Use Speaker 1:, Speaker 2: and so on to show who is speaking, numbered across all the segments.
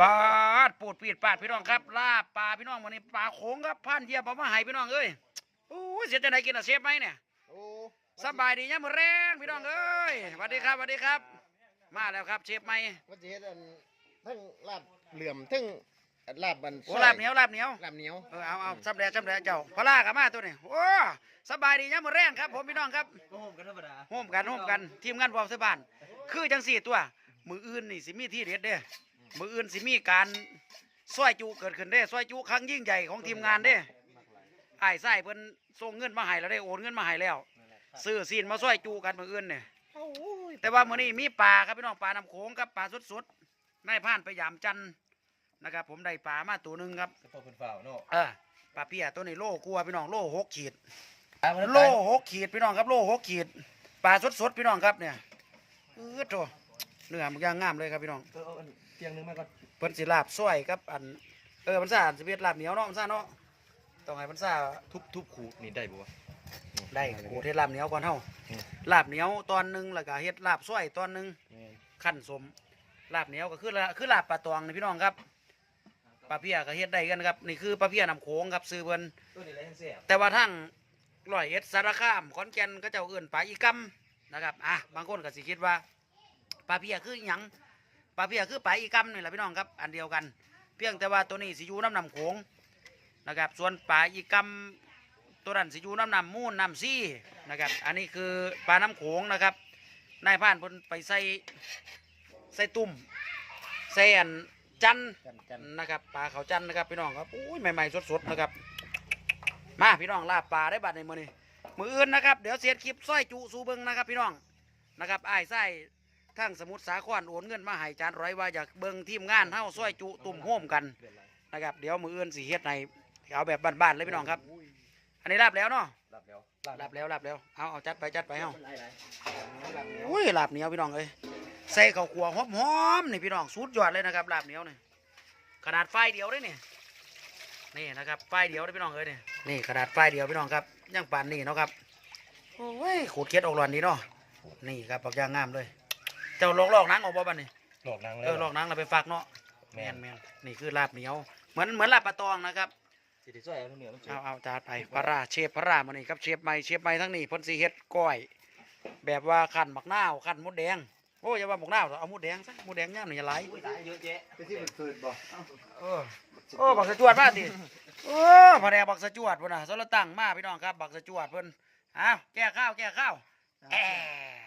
Speaker 1: ปลาดปูดปีดปาดพี่น้องครับลาบปลาพี่น้องวันนี้ปลาโขงครับพันเทียบเอามาให้พี่น้องเอ้ยโอ้ยเสียจะไหนกินอะเชฟไหมเนี่ย
Speaker 2: โอ้
Speaker 1: สบายดีเนี่ยามมือแรงพี่น้องเอ้ยสวัสดีครับสวัสดีครับ มาแล้วครับเชฟไหม
Speaker 2: ว่าจะเฮ็ดอันทั้งลาบเหลื่อมทั้งลาบมัน
Speaker 1: โอ้ลาบเหนียวลาบเหนียว
Speaker 2: ลาบเหนียว
Speaker 1: เออเอาเอาสับแดดสับแดดเจ้าพลากับมาตัวนี้โอ้สบายดีเนี่ยามมือแรงครับ ผมพี่น้องครับ
Speaker 3: ก็โฮมกันธรรมดา
Speaker 1: โฮมกันโฮมกันทีมงานวอลเซบ้าน คือจังสี่ตัวมืออื่นนี่สิมีที่เด็ดเด้ มืออื่นสิมีการซอยจูเกิดขึ้นเด้ซอยจูครั้งยิ่งใหญ่ของทีมงานเด้ไอ้ายไส้เพิ่นส่งเงินมาให้แล้วได้โอนเงินมาให้แล้วซื้อซีนมาซอยจูกันมืออื่นเนี่ยแต่ว่ามื้อนี้มีปลาครับพี่น้องปลาน้ำโขงครับปลาสดๆได้ผ่านไปยามจันทร์นะครับผมได้ปลามาตัวหนึงครับ
Speaker 3: กระเพาะเป็นฝ่าวเนาะ
Speaker 1: เออปลาเปียตัวนี้โลกลัวพี่น้องโลหกขีดโล
Speaker 3: โล
Speaker 1: หกขีดพี่น้องครับโลหกขีดปลาสดๆพี่น้องครับเนี่ยเออโถเนื้อมันย่างงามเลยครับพี่น้อง
Speaker 3: เออเอาอันเตียงหนึงมาก่อน
Speaker 1: เพิ่นสิลาบซอยครับอันเออมันซ่าสิเฮ็ดลาบเหนียวเนาะมันซ่าเนาะต้องให้มันซ่า
Speaker 3: ทุบทุบขูดนี่ได้บ่วะ
Speaker 1: ได้โอ้เฮ็ดลาบเหนียวก่อนเฮา
Speaker 3: อืม
Speaker 1: ลาบเหนียวตอนหนึงแล้วก็เฮ็ดลาบซอยตอนหนึง
Speaker 3: แม่น
Speaker 1: ขั้นสมลาบเหนียวก็คือละคือลาบปลาตองนี่พี่น้องครับปลาเพียก็เฮ็ดได้กันครับนี่คือปลาเพียน้ำโขงครับซื้อเพิ่น
Speaker 3: ตัวนี้แหละแซ่บ
Speaker 1: แต่ว่าทั้งร้อยเอ็ดสารคามขอนแก่นก็เจ้าเอื่นปลาอีกัมนะครับอะบางคนก็สิคิดว่าปลาเพียคือหยัง ปลาเพียคือปลาอีกัมนี่แหละพี่น้องครับอันเดียวกัน เพียงแต่ว่าตัวนี้สิอยู่น้ำนำโขงนะครับ ส่วนปลาอีกัมตัวนั้นสิอยู่น้ำนำมูนน้ำซี่นะครับ อันนี้คือปลาน้ำโขงนะครับนายพรานเพนไปใส่ใส่ตุ่มใส่อันจันทร์
Speaker 2: จันจัน
Speaker 1: นะครับปลาเขาจันทร์นะครับพี่น้องครับอุ้ยใหม่ๆสดๆนะครับ มาพี่น้องลาบปลาได้บัดในมือนี้มืออื่นนะครับเดี๋ยวเสียคลิปสร้อยจุสูเบิงนะครับ พี่น้องนะครับอ้ายไส้ ทั้งสมุทรสาครโอนเงินมาให้จานร้อยว่าอยากเบิงทีมงานเฮาสร้อยจุตุ่มโฮมกันนะครับเดี๋ยวมืออื่นสิเฮ็ดในเอาแบบบ้านๆเลยพี่น้องครับ อันนี้ลาบแล้วเนาะ
Speaker 3: รับแล้ว
Speaker 1: ลาบแล้วลาบแล้วเอาเอาจัดไปจัดไปเฮา
Speaker 2: หลายๆลาบเหนียว
Speaker 1: อุ้ยลาบเหนียวพี่น้องเอ้ยใส่ข้าวคั่วหอมๆนี่พี่น้องสุดยอดเลยนะครับลาบเหนียวนี่ขนาดไฟเดียวเลยนี่นี่นะครับไฟเดียวเลยพี่น้องเอ้ยนี่นี่ขนาดไฟเดียวพี่น้องครับยังปานนี่เนาะครับโอ้ยขูดเคล็ดออกหลอนดีเนาะนี่ครับปักย่างงามเลย เจ้าลอกลอกหนังออกบ่บ้านนี่
Speaker 3: หลอกนางเลย
Speaker 1: เออลอกหนังเราไปฝากเนาะแม
Speaker 3: แม่
Speaker 1: น
Speaker 3: น
Speaker 1: แมนนี่คือลาบเหนียว เหมือนเหมือนลาบปลาตองนะครับ
Speaker 3: สิได้ช่วยเอาเนื้อมันจุ
Speaker 1: เอาเอาจานไปพระราเชฟพระรามานี่ครับเชฟใหม่เชฟใหม่ทั้งนี้เพ่นสีเฮ็ดก้อย แบบว่าขันหมักนาวขันมดแดงโอ้ยอย่าว่าหมักนาวเอามดแดงซะมดแดงย่ามนี่อย่าไหล
Speaker 3: อุ้ยตายเยอะแยะ
Speaker 2: ไปที่มันฟืดบ่
Speaker 1: เออโอ้บักสะจวดมาติโอ้พอแดงบักสะจวดพุ่นน่ะสรตั้งมาพี่น้องครับ บักสะจวดเพิ่นอ้าวแก้ข้าวแก้ข้าวแอะ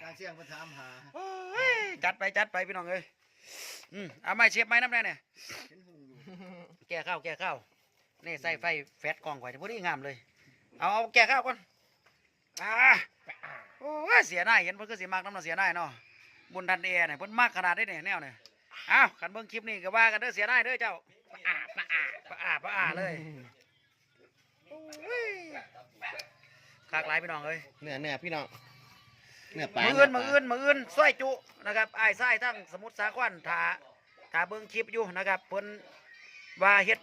Speaker 2: การเสี่ยงมาถามหา
Speaker 1: โอ้ยจัดไปจัดไปพี่น้องเอ้ยอืมเอาไม้เชฟไม้น้ำแดงเนี่ย
Speaker 2: เห็นหุ่งอยู่
Speaker 1: แก้ข้าวแก้ข้าวนี่ใส่ไฟแฟตกล่องไว้จะพอดีงามเลย เอาเอาแก้ข้าวก่อนอ่าโอ้ยเสียหน้าเห็นเพิ่นก็สิมักน้ำเนาะเสียหน้าเนาะบุญทันเอเนี่ยเพิ่นมักขนาดนี้เนี่ยแนวเนี่ยอ้าวคันเบิ่งคลิปนี้ก็ว่ากันเด้อเสียหน้าเด้อเจ้าปะอาปะอาปะอาปะอาเลยโอ้ยคากหลายพี่น้องเอ้ย
Speaker 2: เนื้อเนื้อพี่น้อง เนื้อปลา
Speaker 1: มืออื่นมืออื่นมืออื่นซอยจุนะครับไอ้ายไส้ทั้งสมุทรสาครถ้าถ้าเบิ่งคลิปอยู่นะครับเพิ่นว่าเฮ็ด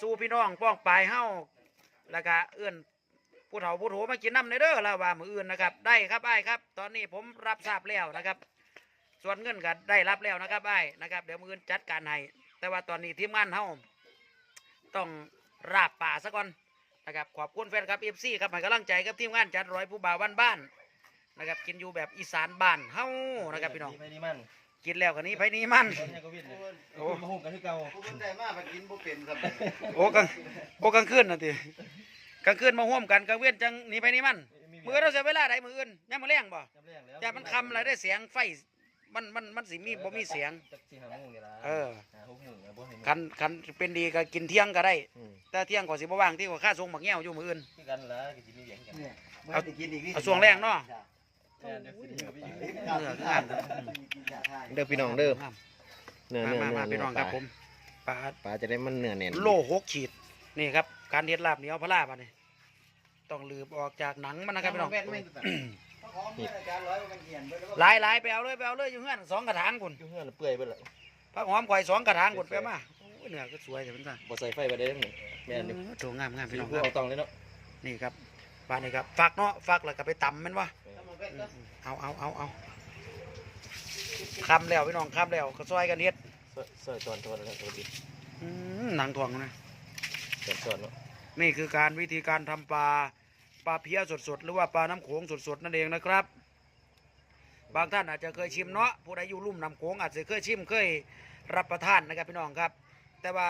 Speaker 1: สู่พี่น้องป้องปลายเฮาแล้วก็เอื้อนผู้เฒ่าผู้โถมากินน้ำในเด้อแล้วว่ามืออื่นนะครับ ได้ครับไอ้ายครับ ตอนนี้ผมรับทราบแล้วนะครับ ส่วนเงินก็ได้รับแล้วนะครับไอ้ายนะครับ เดี๋ยวมืออื่นจัดการให้แต่ว่าตอนนี้ทีมงานเฮาต้องราบป่าซะก่อนนะครับขอบคุณแฟนครับเอฟซีครับให้กำลังใจกับทีมงานจัดร้อยผู้บ่าวบ้านบ้านๆ นะครับกินอยู่แบบอีสานบ้านเฮานะครับพี่น้อง
Speaker 3: ไปนี่มัน
Speaker 1: กินแล้วกันนี้ไปนี้มัน
Speaker 3: ตอนนี้ก็วิ่งเลย
Speaker 1: โอ้
Speaker 3: โอ้มาโฮมกันคือเก่า
Speaker 2: ผู้คนใจมากไปกินบ่เป็นครับ
Speaker 1: โอ้กลางโอ้กลางคืนน่ะติกลางคืนมาร่วมกันกลางเว้นจังหนีไปนี้มันมือเราเสียเวลาใดมืออื่นยังมาแรงบ่
Speaker 3: จำแรงแล้ว
Speaker 1: แต่มันคำอะไรได้เสียงไฟมันมันมันสิมีบ่มีเสียง
Speaker 3: จักสิหาโมงนี่ล่ะ
Speaker 1: เออ
Speaker 3: หาหกโมงแล้วบ่เห็น
Speaker 1: คันคันเป็นดีก็กินเที่ยงก็ได้
Speaker 3: อืม
Speaker 1: แต่เที่ยงก็สิบ่ว่างที่ก็ค่าส่งหมักแง้วอยู่มืออื่น
Speaker 3: คือกันล่ะก็สิมีเสียงกัน
Speaker 2: เนี่ย
Speaker 1: เอา
Speaker 2: บ่ได้กินอีกนี่
Speaker 1: เอาช่วงแรกเนาะ
Speaker 3: แม่น เดี๋ยวสิได้ไปอยู่
Speaker 1: เนื้อคืองาม
Speaker 2: เด้อพี่น้องเด้อ
Speaker 1: งาม
Speaker 2: เนื้อ
Speaker 1: มา
Speaker 2: เนื้อ
Speaker 1: มา
Speaker 2: เนื้
Speaker 1: มา
Speaker 2: อ
Speaker 1: พี่น้องครับผมปลา
Speaker 2: ปลาจะได้มันเนื้อแน่น
Speaker 1: โลหกขีดนี่ครับ การเฮ็ดลาบเหนียวพะลาบอันนี้ต้องลืบออกจากหนังมันนะครับพี่น้อง หลายหลายไปเอาเลยไปเอาเลยอยู่เฮือนสองกระถางคุณ
Speaker 3: อยู่เฮือนเปื่อยเบิดละ
Speaker 1: ผักหอมข่อยสองกระถางคุณไปมาโอ้ยเนื้อก็สวยแต่เป็นสั่ง
Speaker 3: บ่ใส่ไฟบ่ได้ทั้งนี้แม่นอยู่
Speaker 1: โถงามงาม
Speaker 3: สิ
Speaker 1: พี่น้อง
Speaker 3: ผู้
Speaker 1: ค
Speaker 3: เอา
Speaker 1: รับ
Speaker 3: ตองเลยเนาะ
Speaker 1: นี่ครับบ้านนี้ครับฟักเนาะฟักแล้วก็ไปตำแมันวะอืม เอาเอาเอาเอาคำแล้วพี่น้องคำแล้วก็ซอยกันเฮ็ด
Speaker 3: ซอยซอยตอนตอนแล้วตัวดี
Speaker 1: อืมหนังทองนะ
Speaker 3: ตอนตอนเนาะ
Speaker 1: นี่คือการวิธีการทำปลาปลาเพี้ยสดๆ หรือว่าปลาน้ำโขงสดๆ นั่นเองนะครับ บางท่านอาจจะเคยชิมเนาะผู้ใดอยู่ลุ่มน้ำโขงอาจจะเคยชิมเคยรับประทานนะครับพี่น้องครับ แต่ว่า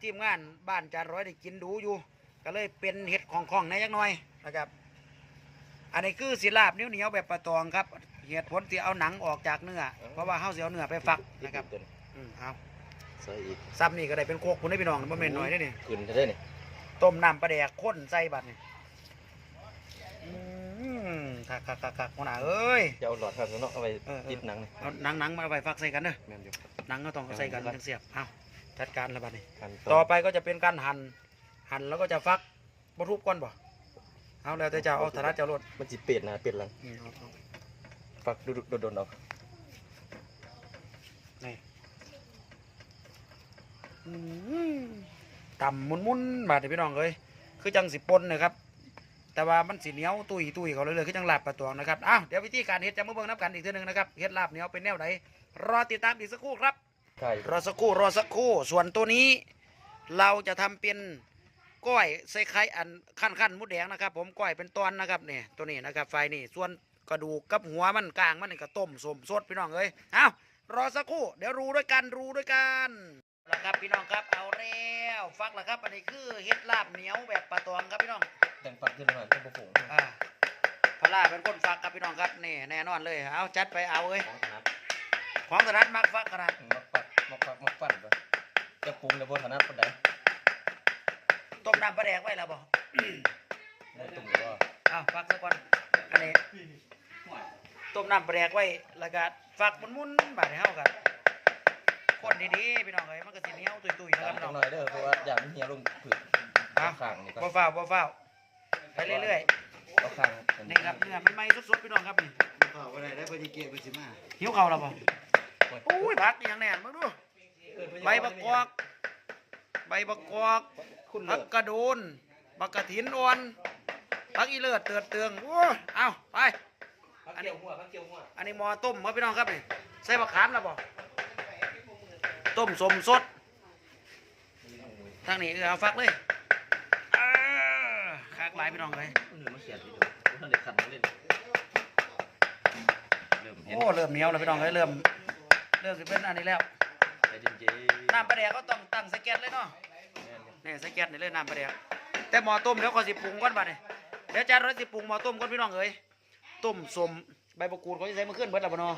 Speaker 1: ทีมงานบ้านจานร้อยได้กินดูอยู่ ก็เลยเป็นเห็ดของของในยักหน่อยนะครับ อันนี้คือสิลาบเหนียวๆแบบปลาตองครับ เหตุผลที่เอาหนังออกจากเนื้อ เพราะว่าเฮาสิเอาเนื้อไปฝักนะครับ
Speaker 3: ตัวนี้
Speaker 1: อืมเอา
Speaker 3: ใส่อีก
Speaker 1: ซ้ำนี่ก็ได้เป็นโคกคุณได้พี่น้องบ่แม่นน้อยได้อนี่
Speaker 3: ขึ้นได้นี่
Speaker 1: ต้มน้ำปลาแดกข้นใส่บัดนี่อืมคักคักคักคักหัวหน้าเอ้ย
Speaker 3: จะเอาหลอดครับเนาะเอาไป
Speaker 1: เออเออ
Speaker 3: ติดหนังนี่
Speaker 1: เอาหนังหนังมาไว้ฟักใส่กันเด้อ
Speaker 3: แม่นอยู่
Speaker 1: หนังก็ต้องเอาใส่กันจังเสียบเอาจัดการแล้วบัดนี้
Speaker 3: หั่น
Speaker 1: ต่อไปก็จะเป็นการหั่นหั่นแล้วก็จะฟักบทุบก้อนบ่ เอาแล้วแต่เจ้าเอาถนัดเจ้ารถ
Speaker 3: มันจิเป็ดนะเป็ดหลัง
Speaker 1: อืมเอาเอา
Speaker 3: ฟักดุดุโดนๆเอา
Speaker 1: นี่อืมต่ำมุนมุนๆบาดนี้พี่น้องเอ้ยคือจังสิปนนะครับ แต่ว่ามันสีเหนียวตุยตุยเขาเลยเลยคือจังลาบปลาตวงนะครับอ้าวเดี๋ยววิธีการเฮ็ดจะมาเบิ่งน้ำกันอีกทีหนึงนะครับเฮ็ดลาบเหนียวเป็นแนวไหนรอติดตามอีกสักครู่ครับ
Speaker 3: ใช่
Speaker 1: รอสักครู่รอสักครู่ส่วนตัวนี้ เราจะทำเป็น ก้อยใส่ไข่อันขั้นขั้นๆมุดแดงนะครับ ผมก้อยเป็นตอนนะครับเนี่ยตัวนี้นะครับ ไฟนี่ส่วนกระดูกกับหัวมันกลางมันนี่ก็ต้มสมสดพี่น้องเอ้ยเอารอสักครู่เดี๋ยวรู้ด้วยกันรู้ด้วยกันแล้วครับพี่น้องครับเอาแล้วฟักแล้วครับ อันนี้คือเฮ็ดลาบเหนียวแบบปลาตวงครับพี่น้อง
Speaker 3: แต่งฟักขึ้นมาเป็นผง
Speaker 1: อ่าพลาเป็นคนฟักครับพี่น้องครับนี่แน่นอนเลยเอาจัดไปเอาเอ้ย
Speaker 3: ของขนาด
Speaker 1: ของถนัดมักฟักขนาด
Speaker 3: มักปักมักปักมักปั่นไปจะปรุงแล้วบนขนาดปานใด
Speaker 1: ต้มน้ำปลาแดกไว้แล้วบ่
Speaker 3: ไม่ตุ่มหรือว่า
Speaker 1: อ้าวฟักซะก่อนอันนี้ต้มน้ำปลาแดกไว้แล้วก็ฟักมุนมุนๆบาดให้เฮากันคนดีๆพี่น้องเอ้ยมันก็สิเหนียวตุยๆนะค
Speaker 3: ตา
Speaker 1: รับ
Speaker 3: ม
Speaker 1: พี่
Speaker 3: จั
Speaker 1: น้อง
Speaker 3: งหน่อยเด้อเพราะว่าอย่างมันเหี่ยวลงผืน
Speaker 1: เอา
Speaker 3: ข้างนี่ก็
Speaker 1: บ่ฟ้าวบ่ฟ้าวไปเรื่อย
Speaker 3: เอาข้าง
Speaker 1: ๆนี่ครับเนื้อใหม่ๆสดๆพี่น้องครับนี่
Speaker 2: ข้าวบ่ได้ได้พอดีเกะไปสิมา
Speaker 1: หิวข้าวแล้วบ่อุ้ยผักอหย่างแน่นมึงดูใบบักกอกใบบักกอก
Speaker 3: คุณ
Speaker 1: ผั
Speaker 3: เลิ
Speaker 1: ก
Speaker 3: ศ
Speaker 1: กระโดนผักกระถินอ่อนผักอีเลือดเตือดเตืองโอ้ยเอาไป
Speaker 3: อันนี้หัวพักเจียวหัว
Speaker 1: อันนี้หมอต้มครับพี่น้องครับนี่ใส่มะขามแล้วบ่ต้มสมสดทางนี้เออเอาฟักเลยเออคักหลายพี่น้องเลย
Speaker 3: หนึ่งมาเขียนดีดูท่านเด็กขัดมาเล่นเริ่มเห็น
Speaker 1: โอ้เริ่มเหนียวแล้วพี่น้องเลยเริ่มเริ่มสิเป็นอันนี้แล้ว
Speaker 3: ใจเย็นเย็น
Speaker 1: น้ำปลาแดกก็ต้องตั้งใส่แก๊สเลยเนาะ นี่ใส่แก๊สนี่เลยน้ำปลาแดกแต่หมอต้มเดี๋ยวก็สิปรุงก่อนบัดนี้เดี๋ยวจานร้อยสิปรุงหมอต้มก่อนพี่น้องเอ้ยต้มสมใบมะกรูดเขาจะใส่มาขึ้นเบิดแล้วบ่เนาะ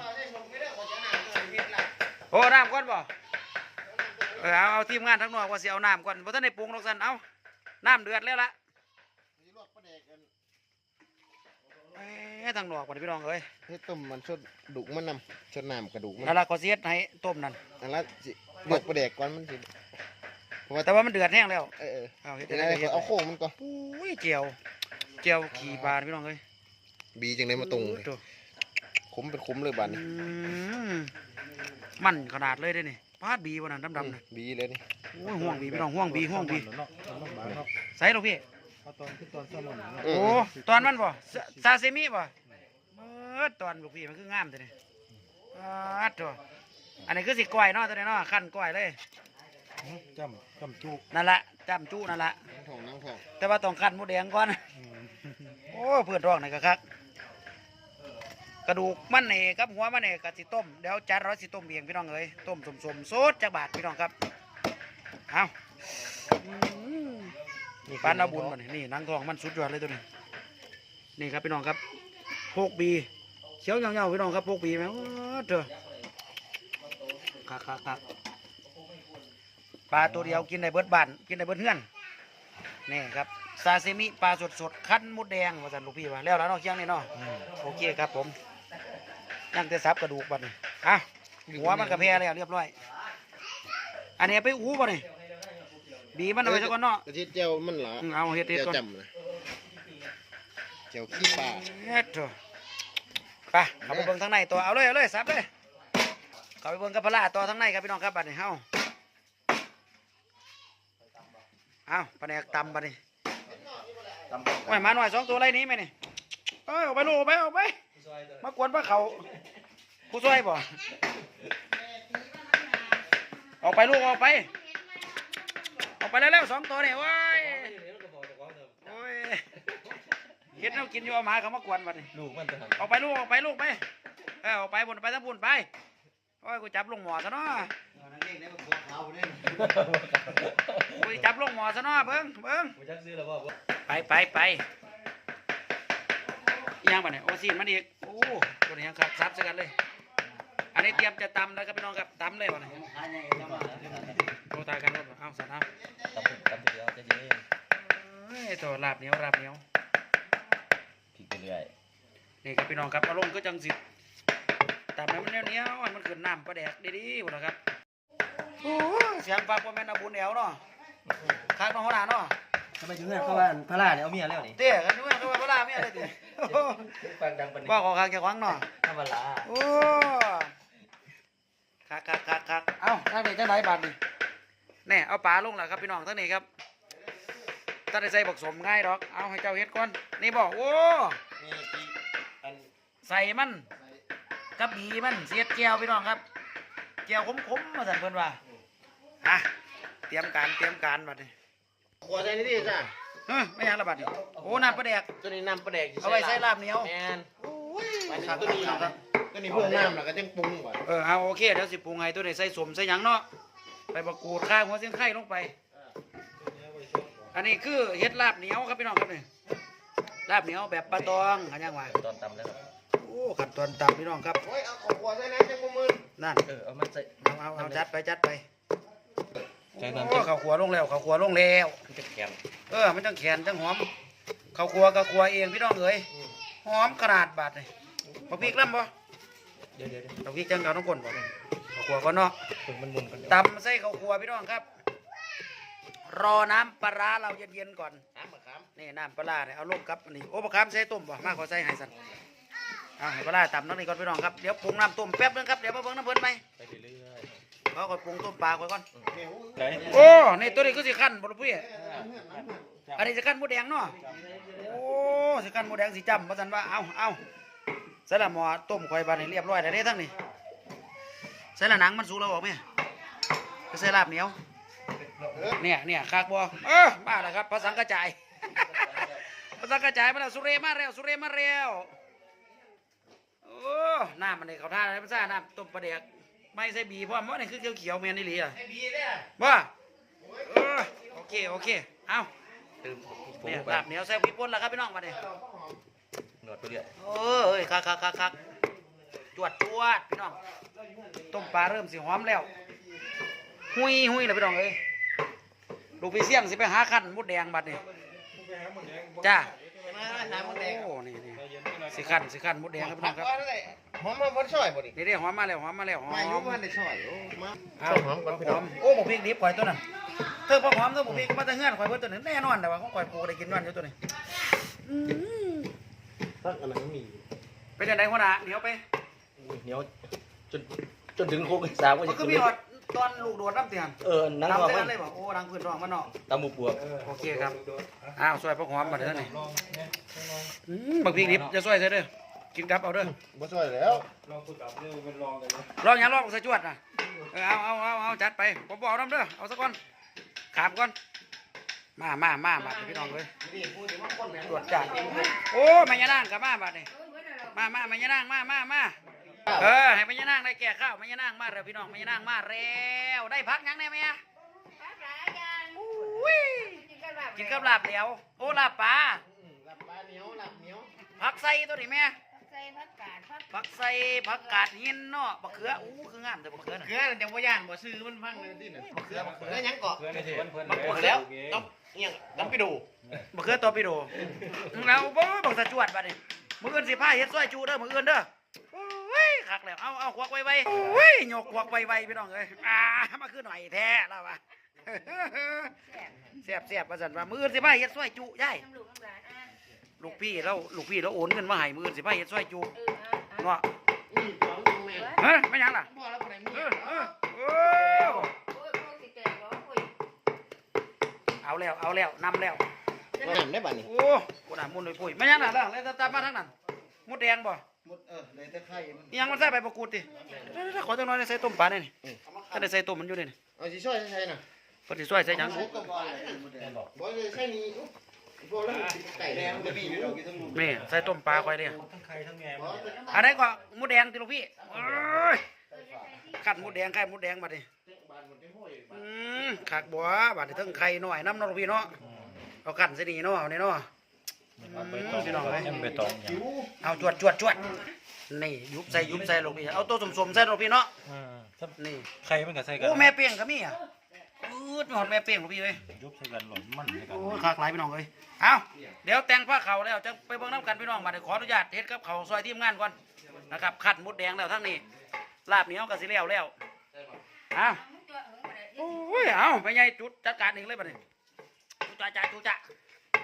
Speaker 1: โอ้น้ำก่อนบ่เออเอาเอาทีมงานทั้งนอกว่าสิเอาน้ำก่อนบ่ทันได้ปรุงหรอกสันเอาน้ำเดือดแล้วล่ะเอ้ยทางนอกบ่นี่พี่น้องเอ้ย
Speaker 2: ให้ต้มมันชดดุกมันนำชดน้ำกระดูกมัน
Speaker 1: นั่นล่ะก็สิเฮ็ดให้ต้มนั่น
Speaker 2: อันละสิลวกปลาแดกก่อนมันสิเพราะว่า
Speaker 1: แต่ว่ามันเดือดแห้งแล้ว
Speaker 2: เออเออ
Speaker 1: เอาเฮ็ด
Speaker 2: เดี๋ยว
Speaker 1: ได้
Speaker 2: นะ
Speaker 1: เฮ็ด
Speaker 2: เอาโค้งมันก่อน
Speaker 1: อุ้ยเจียวเจียวขี่ปลาพี่น้องเอ้ย
Speaker 2: บีจังเลยมาตรงเลย
Speaker 1: โอ้โห
Speaker 2: ขมเป็นขมเลยบานนี้
Speaker 1: อืมมันขนาดเลยได้นี่พาดบีวันนั้นดำๆนะ
Speaker 2: บีเลยนี่
Speaker 1: โอ้ยห่วงบีพี่น้องห่วงบีห่วงบีใส่ลูกพี่
Speaker 2: เอ
Speaker 1: โอ้
Speaker 2: อ
Speaker 1: ตอนมันบ่ซาซาซิมิบ่เมื่อตอนลูกพี่มันคืองามตัวนี้อาดตัวอันนี้คือสิก้อยเนาะตัวนี้เนาะขั้นก้อยเลย
Speaker 4: จำจำจุก
Speaker 1: นั่นละจำจูนั่นละ
Speaker 2: นั่งทองนั่งทอง
Speaker 1: แต่ว่าต้องขั้นหมูแดงก่อน โอ้เพื่อนร้องนี่ก็คักกระดูกมันนี่กับหัวมันนี่ก็สิต้มเดี๋ยวจานร้อยสิต้มเองพี่น้องเอ้ยต้มสมๆสดจากบาทพี่น้องครับเอาอืมปานเอาบุญมานี่นี่หนังทองมันสุดยอดเลยตัวนี้นี่ครับพี่น้องครับโพกบีเขียวเงาๆพี่น้องครับโพกบีไหมโอ้เถอะคักคักคัก ปลาตัวเดียวกินในเบิดบ้านกินในเบิดเฮือนนี่ครับซาซิมิปลาสดสดๆคั้นมดแดงว่าสันลูกพี่ว่าแล้วแล้วเนาะเคียงนี่เนาะโอเคครับผมยังแต่ซับกระดูกบัดนี่อะหัวมันกระเพาแล้วเรียบร้อย อันนี้เอาไปอู้บ่นี่บีมันเอาไปซะก่อนเนาะ
Speaker 2: กระเทียมเจียวมันเหรอ
Speaker 1: อืมเอาเฮ็ดเฮ็ด
Speaker 2: เจียว
Speaker 1: ก่อน
Speaker 2: จำนะเจียวขี้ปลา
Speaker 1: เฮ็ดเถอะไปเข้าไปเบิ่งทางในตัวเอาเลยเอาเลยซับเลยเข้าไปเบิ่งกับพระลาตัวทางในครับพี่น้องครับบัดนี้เฮาเอาแผนกตำบัดนี้
Speaker 3: ตำ
Speaker 1: โอ้ยมาหน่อยสองตัวไรนี้ไหมนี่เอ้ยออกไปลูกออกไปออกไป มากวนพระเขาผู้ช่วยบ่ออกไปลูกออกไป ออกไปแล้วๆสองตัวเนี่ยโอ้ยโอ้ยเฮ็ดแน้กินอยู่เอาหมาเขามากวนบัดนี้
Speaker 3: ลูกมันจะหัน
Speaker 1: ออกไปลูกออกไปลูกไปเออออกไปบนไปทั้งบุญไปโอ้ยกูจับลงหมอซะเนาะ กูจับลงหมอซะเนาะเบิ้งเบิ้ง
Speaker 3: กูจักซื้อแล้วบ่บ่
Speaker 1: ไปไปไปอีหยังปะเนี่ยโอ้ซีนมันอีกโอ้ตัวนี้ยังครับซับซะกันเลย อันนี้เตรียมจะตำแล้วครับพี่น้องครับตำเลยปะเนี่ยโอ้ตายกันรถเอาสัตว์เอา
Speaker 3: ตำตำทีเดียวจะยิง
Speaker 1: เฮ้ยตัวลาบเหนียวลาบเหนียว
Speaker 3: พลิกไปเรื่อย
Speaker 1: นี่ครับพี่น้องครับอารมณ์ก็จังสิตำให้มันเหนียวเหนียวๆให้มันขึ้นน้ำปลาแดกดีๆหมดแล้วครับโอ้เสียงฟ้าพ่อแม่นอาบุญแอวเนาะ ข้างน้องหัวหน้าเนาะ
Speaker 3: ทำไมถึงเนี่ยเขาว่าพระราเนี่ยเอาเมียแล้วนี่
Speaker 1: เตี้ยกันด้วยเขาว่าพระรามเนี่ยอะไรติโอ้โห
Speaker 3: ฟังดังปานนี้
Speaker 1: ว่าขอข้างแกขวางเนาะ
Speaker 3: ธรรมดา
Speaker 1: โอ้คักคักคักคักเอ้าทางนี้จังไหนบาดนี่แน่เอาปลาลงแล้วครับพี่น้องทั้งนี้ครับถ้าได้ใส่บักสมง่ายดอก เอาให้เจ้าเฮ็ดก่อน นี่บอกโอ้
Speaker 2: นี่ที่อัน
Speaker 1: ใส่มันกับบีมันเสียดแก้วพี่น้องครับแก้วขมๆมาสั่นเพิ่นว่าอะ เตรียมการเตรียมการบัดนี้
Speaker 2: ขวดใจนี่ดิจ้ะ
Speaker 1: เฮ้ยไม่ยังละบัดนี่โอ้น้ำปลาแดก
Speaker 2: ตัวนี้น้ำปลาแดก
Speaker 1: เอาไว้ใส่ลาบเหนียว
Speaker 2: แมน
Speaker 1: โอ้ย
Speaker 2: อันนี้
Speaker 1: คัก
Speaker 2: ตัวนี้
Speaker 1: คักคัก
Speaker 2: ตัวนี้เพิ่มน้ำแล้วก็จังปรุงก่อน
Speaker 1: เออเอาโอเคเดี๋ยวสิปรุงให้ตัวนี้ใส่สมใส่หยังเนาะไปประกูดข้างหัวเส้นไข่ลงไป อันนี้คือเฮ็ดลาบเหนียวครับพี่น้องครับนี่ลาบเหนียวแบบปลาตองอันยังวะ
Speaker 3: ตอนตำแล้ว
Speaker 1: โอ้ขั้นตอนต่ำพี่น้องครับ
Speaker 2: โอ้ยเอาขวดใส่น้ำจังมือ
Speaker 1: นั่น
Speaker 3: เออเอามันใส่
Speaker 1: เอาเอาเอาจัดไปจัดไป
Speaker 3: ใส่น้ำ
Speaker 1: โอ้ข้าวขัวลงแล้วข้าวขัวลงแล้ว
Speaker 3: มันจะแข็ง
Speaker 1: เออมันจังแขนจังหอมข้าวขัวกับขัวเองพี่น้องเอ๋ยหอมขนาดบาดเลยบักพริกลำบ่
Speaker 3: เดี๋ยวเดี๋ยวเดี๋ยว
Speaker 1: บักพริกจังเก่าต้องกลนบ่ข้าวขัวก่อนเนาะ
Speaker 3: ฝึกมันมุนกัน
Speaker 1: ตำใส่ข้าวขัวพี่น้องครับ รอน้ำปลาร้าเราเย็นๆก่อน
Speaker 2: น้ำมะขาม
Speaker 1: นี่น้ำปลาร้าเนี่ยเอาลงกับอันนี้โอ้ปลาคามใส่ต้มบ่มาขอใส่ให้สันเอาให้ปลาร้าตำน้ำนี่ก่อนพี่น้องครับเดี๋ยวปรุงน้ำต้มแป๊บนึงครับเดี๋ยวมาเบิ่งน้ำเพิ่นไป
Speaker 3: ไปเรื่อย
Speaker 1: เขาก็ปรุงต้มปลาไว้ก่อน
Speaker 3: ๆไหน
Speaker 1: โอ้นี่ตัวนี้ก็สิขั้นบ่ล่ะพี่อันนี้สิขั้นหมูแดงเนาะโอ้สิขั้นหมูแดงสิจำว่าซั่นว่าเอาเอาใส่ละหม้อต้มข่อยบาดนี้เรียบร้อยแล้วเด้ทั้งนี้ใส่ละหนังมันสุกแล้วบอกแม่ก็ใส่ลาบเหนียวเนี่ยเนี่ยคากบัวเออมาแล้วครับภาษากระจายภาษากระจายมาแล้วสุเรมาแล้วสุเรมาแล้วโอ้น้ำมันนี่เขาท่าอะไรภาษาน้ำต้มปลาเด็ก ไม่ใส่บีเพราะว่านี่คือเขียวๆเมียนนี่หลีอะ
Speaker 2: ไอ้บีเนี่ย
Speaker 1: ว่าเออโอเคโอเคเอา
Speaker 3: ตื่นผ
Speaker 1: เนี่ย
Speaker 3: ไป
Speaker 1: ลาบเหนียวใส่พริกป่นแล้วครับพี่น้องมาเนี่ย
Speaker 3: หนวดไปเรื่อย
Speaker 1: เออเอ้ยคักคักคักคักจวดจวดพี่น้องต้มปลาเริ่มสิหอมแล้วหุยหุยเลยพี่น้องเอ้ยลูกพี่เสี่ยงสิไปหาขั้นมดแดงบัดนี่จ้า
Speaker 2: มาน้ำมะแดง
Speaker 1: โอ้นี่นี่สิขั้นสิขั้นมดแดงครับพี่น้องครับ
Speaker 2: หอมมาบนซอยบ่ดิ
Speaker 1: นี่เด้หอมมาแล้วหอมมาแล้วหอม
Speaker 2: มาอยู่บ้านในซอยโอ้มา
Speaker 1: เอา
Speaker 2: หอมก่อนพี่น้
Speaker 1: อ
Speaker 2: ง
Speaker 1: โอ้บอกพริกดิบข่อยตัวนั้นเธอพอหอมเธอบอกพริกมาแต่เฮือนข่อยเพิ่นตัวนั้นแน่นอนแต่ว่าของข่อยปลูกได้กินวันอยู่ตัวนี้อืม
Speaker 2: สักอันนั้นมี
Speaker 1: เป็นจังไดหัวหน้าเดี๋ยวไป
Speaker 3: เหนียวจนจนถึงโคกสามก็
Speaker 1: มัน
Speaker 3: จะ
Speaker 1: มีหอดตอนลูกโดดน้ำเตียน
Speaker 3: เออนั่ง
Speaker 1: น้ำเตีย
Speaker 3: น
Speaker 1: เลยบอกโอ้ดังพื้นร้องมันเนาะ
Speaker 3: ตำหมูปวก
Speaker 1: โอเคครับอ้าวซอยพวกหอมมาเด้อนี่บักพริกดิบจะซอยใส่เด้อ กินกับเอาเด้อ
Speaker 2: บ่ซอยแล้ว
Speaker 4: ลองฝึกกับเร็วเป็นลองกันนะ
Speaker 1: ลองหยังลองใส่จวดน่ะเออเอาเอาเอาเอาจัดไปผมบอกน้ำเด้อเอาสักก่อนขามก่อนมามามาบัดนี้พี่น้องเลย
Speaker 2: นี่พูดถึงว่าคนแม่
Speaker 1: ตรวจจัดโอ้แม่ยานางกับมาบัดนี้มามาแม่ยานางมามามาเออให้แม่ยานางได้แก่ข้าวแม่ยานางมาแล้วพี่น้องแม่ยานางมาแล้วได้พักหยังแน่แม่อุ้ยกินกับลาบเหลียวโอ้ลาบปลา
Speaker 2: หลับปลาเหนียวหลับเหนียว
Speaker 1: ผักใส่ตัวนี้แม่
Speaker 5: ใส่ผักกาดผัก
Speaker 1: ผักใส่ผักกาดหินเนาะบักเขืออู้คืองามแต่บักเขือน่ะ
Speaker 2: เกลือจังบ่ย่านบ่ซื้อมันพังเลยที่น่ะเกลือเกลือยังเกาะ
Speaker 4: เพื่อนเพื่อนเพื่อน
Speaker 2: หมดแล้วต้องเอียงต้องไปดู
Speaker 1: บักเขือตัวปิโดเราบ่บักสะจวดบัดนี้มื้ออื่นสิพาเฮ็ดซอยจูเด้อมื้ออื่นเด้อโอ้ยคักแล้วเอาเอาควักไวๆโอ้ยยกควักไวๆพี่น้องเอ้ยอ่ามาคือหน่อยแท้แล้วว่ะ
Speaker 5: แซ่บ
Speaker 1: แซ่บๆว่าซั่นว่ามื้ออื่นสิพาเฮ็ดซอยจุยาย
Speaker 5: น้ำลูกน้ำหลานอะ
Speaker 1: ลูกพี่เราลูกพี่เราโอนเงินมาให้มื้ออื่นสิพาเฮ็ดซอยจุ
Speaker 5: เอออะอะ
Speaker 1: เนาะ
Speaker 2: อือของแม่
Speaker 1: เฮ้ยไม่หยังล่ะ
Speaker 2: บ่แล้วบ่ได้มี
Speaker 1: เออเออโอ้
Speaker 5: โอ้ยพวกสิแก่ร้องโอ้ย
Speaker 1: เอาแล้วเอาแล้วนำแล้ว
Speaker 2: น้ำได้บัดนี้
Speaker 1: โอ้กูน่ะมุนเลยปุ้ยไม่ยังน่ะล่ะแล้วตามมาทางนั้นมดแดงบ่
Speaker 2: หมดเออเลยแต่ไข่มัน
Speaker 1: อิหยังมันใส่ใบประกูดดิเดี๋ยวๆๆขอจังน้อยได้ใส่ต้มปลาเนี่ยนี่ถ้าได้ใส่ต้มมันอยู่นี่นี่
Speaker 2: เอาสิช่วยใช่น่ะ
Speaker 1: เพิ่นสิช่วยใส่หยัง
Speaker 2: หมูกับบอลบอลเลยใช่นี่บ อลแล้วไก่แดงจะมีอยู่ดอกกี่ทั้งหมด
Speaker 1: นี่ใส่ต้มปลาค่อยเด้
Speaker 4: ทั้งไข่ทั้งแง่
Speaker 2: บอล
Speaker 1: อันไหนก็หมูแดงติลูกพี่เอ้ยขัดหมูแดงไข่หมูแดงบัดนี้
Speaker 2: บานหมดที่ห้อย
Speaker 1: อืมขักบัวบัดนี้เทั้งไข่หน่อยน้ำเนาะลูกพี่เนาะเอาขันสินี่เนาะเอานี่เนาะ
Speaker 4: เอาไปตองพี่น้องเลยยังไปตองอย่าง
Speaker 1: เอาจวดจวดจวดนี่ยุบใส่ยุบใส่ลูกพี่เอาตัวสมๆใส่ลูกพี่เนาะ
Speaker 4: อืมถ้า
Speaker 1: นี่
Speaker 4: ไข่มันก็ใส่กัน
Speaker 1: โอ้แม่เปียงก็มีอะ อืดหอดแม่เปียงลูกพี่เว้ย
Speaker 4: ยุบใส่กันหล่นมันใส่กัน
Speaker 1: โอ้ยขากหลายพี่น้องเลยเอาเดี๋ยวแต่งผ้าเขาวแล้วจะไปเบิ่งน้ำกันพี่น้องมาเดี๋ยวขออนุญาตเฮ็ดกับเขาวซอยทีมงานก่อนนะครับขัดหมดแดงแล้วทั้งนี้ลาบเหนียวก็สิแล้วแล้วเอาโอ้ยเอาไปใหญ่จุดจัดการเองเลยบัดนี้จุจ้าจ้าจุจ้า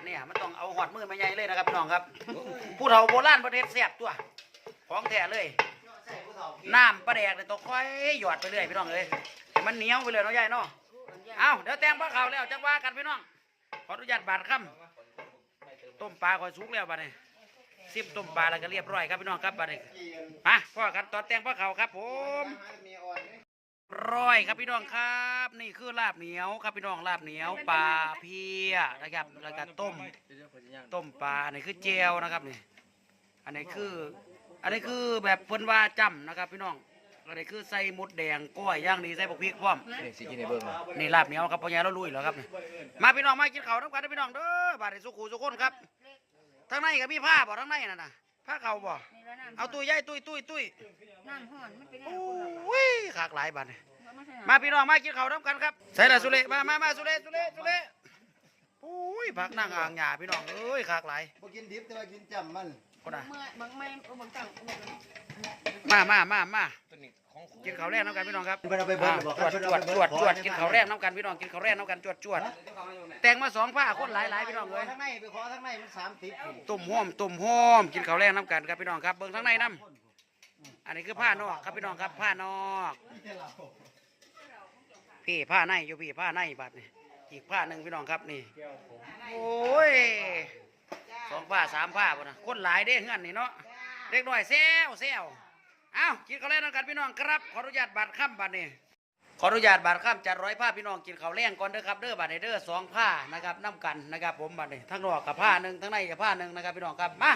Speaker 1: เนี่ยมันต้องเอาหอดมือไปใหญ่เลยนะครับพี่น้องครับ ผู้เฒ่าโบราณประเทศแซ่บตัว ของแท้เลย น้ำปลาแดกเนี่ยต้องค่อยหยอดไปเรื่อยพี่น้องเลยให้มันเหนียวไปเลยเนาะยายเนาะ เอาเดี๋ยวแต่งปลาขาวแล้วจังว่ากันพี่น้อง ขออนุญาตบาดคำต้มปลาคอยสุกแล้วบัดนี้ซิมต้มปลาแล้วก็เรียบร้อยครับพี่น้องครับบัดนี้มาพ่อกันตอนแต่งปลาขาวครับ ผมร้อยครับพี่น้องครับ นี่คือลาบเหนียวครับพี่น้องลาบเหนียวปลาเพียนะครับแล้วก็ต้มต้มปลาอันนี้คือเจลนะครับนี่อันนี้คือ อันนี้คือแบบเพิ่นว่าจำนะครับพี่น้อง อันนี้คือใส่หมดแดงก้อยย่างดีใส่บกพริกพร้อม
Speaker 3: นี่สิกินในเบิ่ง
Speaker 1: นี่ลาบเหนียวครับพ่อใหญ่เราลุยแล้วครับนี่มาพี่น้องมากินข้าวน้ำกันนะพี่น้องเด้อบาดนี้สุขูสุขคนครับทั้งในกับมีผ้าบ่ทั้งในน่ะนะผ้าเขาบ่เอาตุ้ยใหญ่ตุ้ยตุ้ยตุ้ย
Speaker 5: น้ำห่อนมันเป็น
Speaker 1: โอ้ยขากหลายบาดนี่มาพี่น้องมากินข้าวน้ำกันครับใส่ละสุเลมามามาสุเลสุเลสุเลโอ้ยผักนั่งอ่างหญ้าพี่น้องเอ้ยขากหลาย
Speaker 2: บ่กินดิบแต่ว่ากินจำมัน
Speaker 1: คนน่ะ
Speaker 5: เมื่อบางไม่บางตั้ง
Speaker 1: มามามามา
Speaker 3: ตัวนี้ของ
Speaker 1: กินข้าวแรกน้ำกันพี่น้องครับ
Speaker 2: เพิ่นเอาไปเบิ่ง
Speaker 1: อ่า
Speaker 2: บอก
Speaker 1: จวดจวดจวดจวดกินข้าวแรกน้ำกันพี่น้องกินข้าวแรกน้ำกันจวดจวดแต่งมาสองผ้าคนหลายหลายพี่น้องเลย
Speaker 2: ทางในไปขอทางในมัน30
Speaker 1: ตุ่มห้อมตุ่มห้อมกินข้าวแรกน้ำกันครับพี่น้องครับเบิ่งทั้งในน้ำอันนี้คือผ้านอกครับพี่น้องครับผ้านอกพี่ผ้าในอยู่พี่ผ้าในบัดนี่อีกผ้าหนึ่งพี่น้องครับนี่โอ้ย สองผ้าสามผ้าบ่นะคนหลายเด้เฮือนนี่เนาะเด็กน้อยแซวแซวเอ้ากินข้าวแรกน้ำกันพี่น้องครับ ขออนุญาตบัตรค่ำบัดนี้ขออนุญาตบาดข้ามจัดร้อยผ้าพี่น้องกินข้าวแรงก่อนเด้อครับเด้อบาดนี้เด้อสองผ้านะครับน้ำกันนะครับผมบาดนี้ทั้งนอกกับผ้าหนึ่งทั้งในกับผ้าหนึ่งนะครับพี่น้องครับมา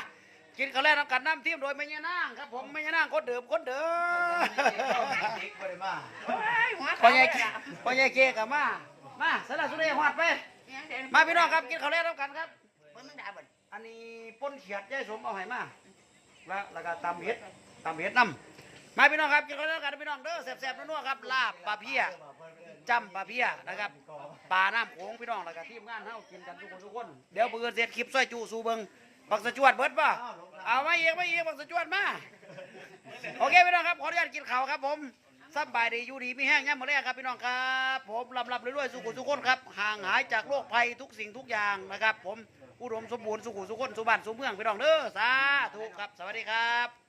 Speaker 1: กินข้าวแรงน้ำกันน้ำทิมโดยแม่ยานางครับผมแม่ยานางคนเดิมคนเดิมพ่อใหญ่พ่อใหญ่เกกับมามาสละสุดเลยหอดไปมาพี่น้องครับกินข้าวแรงน้ำกันครับ
Speaker 5: มันด่าบ่น
Speaker 1: อันนี้ป้นเขียดยายสมเอาให้มาแล้วแล้วก็ตำเห็ดตำเห็ดน้ำมาพี่น้องครับกินข้าวแรงกันพี่น้องเด้อแซ่บๆนัวๆครับลาบปลาเพียจำปลาเพียนะครับปลาน้ำโขงพี่น้องแล้วก็ทีมงานเฮากินกันทุกคนทุกคนเดี๋ยวเบื่อเสร็จคลิปซอยจูสู่เบิงบักสะจวดเบิดป่ะเอามาอีกมาอีกบักสะจวดมาโอเคพี่น้องครับขออนุญาตกินข้าวครับผมสบายดีอยู่ดีมีแห้งย่ำมาแรกครับพี่น้องครับ ผมลำลำรวยๆสุขุสุขคนครับห่างหายจากโรคภัยทุกสิ่งทุกอย่างนะครับ ผม อุดมสมบูรณ์สุขุสุขนสุบันสุเมืองพี่น้องเด้อสาธุครับ สวัสดีครับ